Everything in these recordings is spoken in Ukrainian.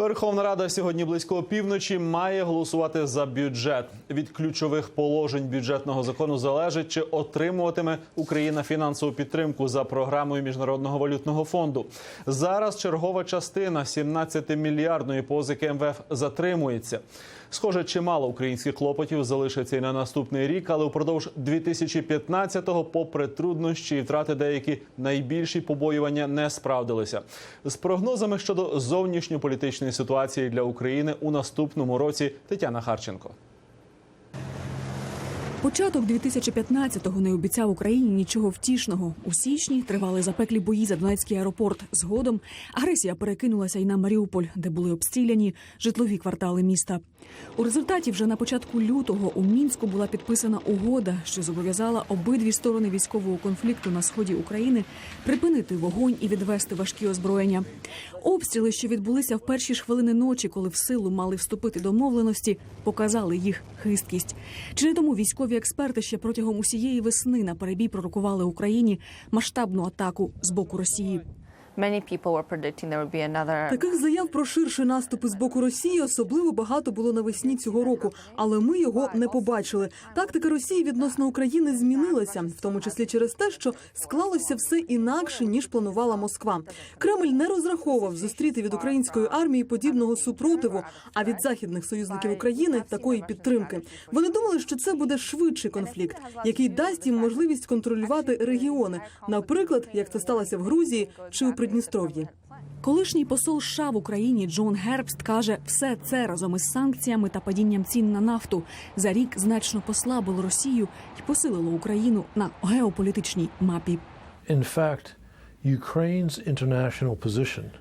Верховна Рада сьогодні близько опівночі має голосувати за бюджет. Від ключових положень бюджетного закону залежить, чи отримуватиме Україна фінансову підтримку за програмою Міжнародного валютного фонду. Зараз чергова частина 17-мільярдної позики МВФ затримується. Схоже, чимало українських клопотів залишиться і на наступний рік, але упродовж 2015-го, попри труднощі і втрати, деякі найбільші побоювання не справдилися. З прогнозами щодо зовнішньополітичної ситуації для України у наступному році Тетяна Харченко. Початок 2015-го не обіцяв Україні нічого втішного. У січні тривали запеклі бої за Донецький аеропорт. Згодом агресія перекинулася й на Маріуполь, де були обстріляні житлові квартали міста. У результаті вже на початку лютого у мінську була підписана угода, що зобов'язала обидві сторони військового конфлікту на сході України припинити вогонь і відвести важкі озброєння. Обстріли, що відбулися в перші ж хвилини ночі, коли в силу мали вступити домовленості, показали їх хисткість. Чи не тому військові експерти ще протягом усієї весни на перебій пророкували Україні масштабну атаку з боку Росії? Таких заяв про ширші наступи з боку Росії особливо багато було навесні цього року, але ми його не побачили. Тактика Росії відносно України змінилася, в тому числі через те, що склалося все інакше ніж планувала Москва. Кремль не розраховував зустріти від української армії подібного супротиву, а від західних союзників України такої підтримки. Вони думали, що це буде швидший конфлікт, який дасть їм можливість контролювати регіони, наприклад, як це сталося в Грузії чи у Придністров'ї. Колишній посол США в Україні Джон Гербст каже, все це разом із санкціями та падінням цін на нафту за рік значно послабило Росію і посилило Україну на геополітичній мапі.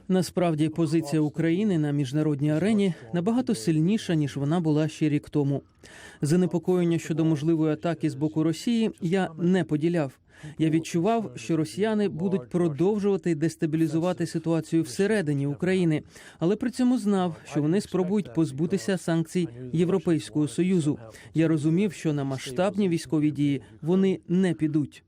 Насправді позиція України на міжнародній арені набагато сильніша ніж вона була ще рік тому. Занепокоєння щодо можливої атаки з боку Росії я не поділяв. Я відчував, що росіяни будуть продовжувати дестабілізувати ситуацію всередині України, але при цьому знав, що вони спробують позбутися санкцій Європейського союзу. Я розумів, що на масштабні військові дії вони не підуть.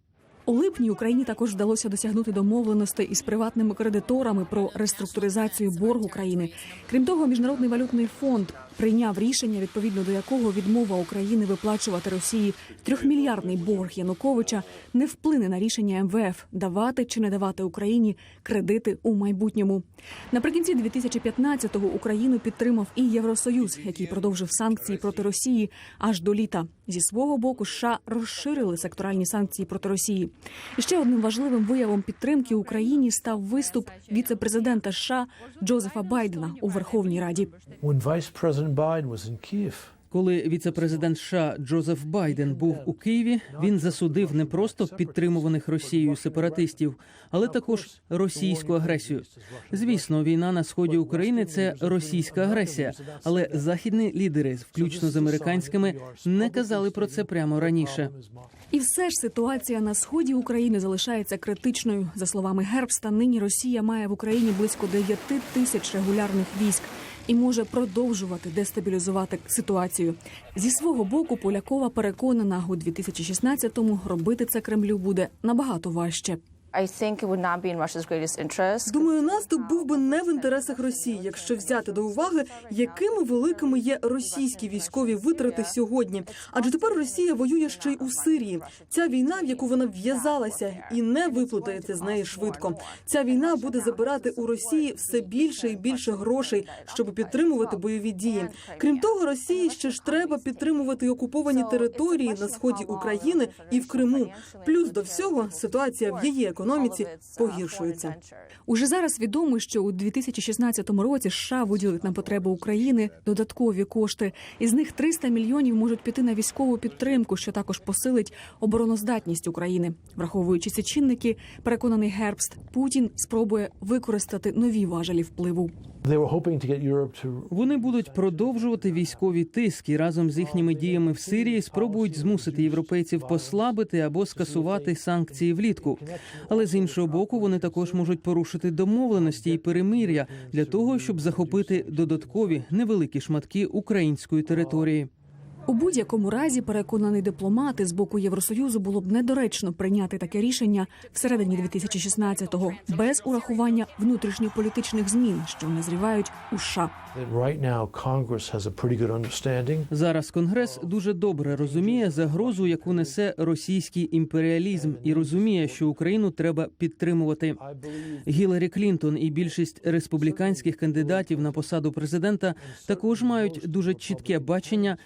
У липні Україні також вдалося досягнути домовленостей із приватними кредиторами про реструктуризацію боргу країни. Крім того, міжнародний валютний фонд прийняв рішення, відповідно до якого відмова України виплачувати Росії трьохмільярдний борг Януковича не вплине на рішення МВФ давати чи не давати Україні кредити у майбутньому. Наприкінці 2015-го Україну підтримав і Євросоюз, який продовжив санкції проти Росії аж до літа. Зі свого боку США розширили секторальні санкції проти Росії. І ще одним важливим виявом підтримки Україні став виступ віце-президента США Джозефа Байдена у Верховній Раді. Коли віце-президент США Джозеф Байден був у Києві, він засудив не просто підтримуваних Росією сепаратистів, але також російську агресію. Звісно, війна на сході України це російська агресія, але західні лідери, включно з американськими, не казали про це прямо раніше. І все ж ситуація на сході України залишається критичною. За словами Гербста, нині Росія має в Україні близько 9 тисяч регулярних військ і може продовжувати дестабілізувати ситуацію. Зі свого боку, Полякова переконана, у 2016-му робити це Кремлю буде набагато важче. Думаю, наступ був би не в інтересах Росії, якщо взяти до уваги, якими великими є російські військові витрати сьогодні. Адже тепер Росія воює ще й у Сирії. Ця війна, в яку вона в'язалася, і не виплутається з неї швидко. Ця війна буде забирати у Росії все більше і більше грошей, щоб підтримувати бойові дії. Крім того, Росії ще ж треба підтримувати окуповані території на сході України і в Криму. Плюс до всього ситуація в її економіці погіршується. Уже зараз відомо, що у 2016 році США виділить на потреби України додаткові кошти. Із них 300 мільйонів можуть піти на військову підтримку, що також посилить обороноздатність України. Враховуючи ці чинники, переконаний Гербст, Путін спробує використати нові важелі впливу. Вони будуть продовжувати військові тиски разом з їхніми діями в Сирії спробують змусити європейців послабити або скасувати санкції влітку. Але з іншого боку, вони також можуть порушити домовленості і перемир'я для того, щоб захопити додаткові невеликі шматки української території. У будь-якому разі, переконаний дипломат з боку Євросоюзу було б недоречно прийняти таке рішення всередині 2016-го, без урахування внутрішньополітичних змін, що назрівають у США. Зараз Конгрес дуже добре розуміє загрозу, яку несе російський імперіалізм, і розуміє, що Україну треба підтримувати. Гіларі Клінтон і більшість республіканських кандидатів на посаду президента також мають дуже чітке бачення,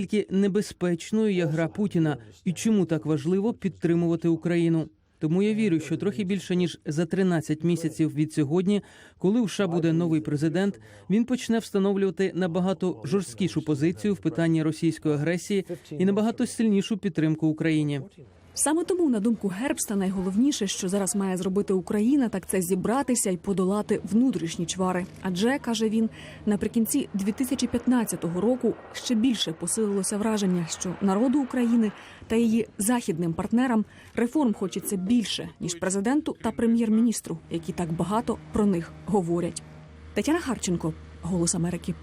наскільки небезпечною є гра Путіна і чому так важливо підтримувати Україну. Тому я вірю, що трохи більше ніж за 13 місяців від сьогодні, коли у США буде новий президент, він почне встановлювати набагато жорсткішу позицію в питанні російської агресії і набагато сильнішу підтримку Україні. Саме тому, на думку Гербста, найголовніше, що зараз має зробити Україна, так це зібратися і подолати внутрішні чвари. Адже каже він, наприкінці 2015 року ще більше посилилося враження, що народу України та її західним партнерам реформ хочеться більше ніж президенту та прем'єр-міністру, які так багато про них говорять. Тетяна Харченко, Голос Америки.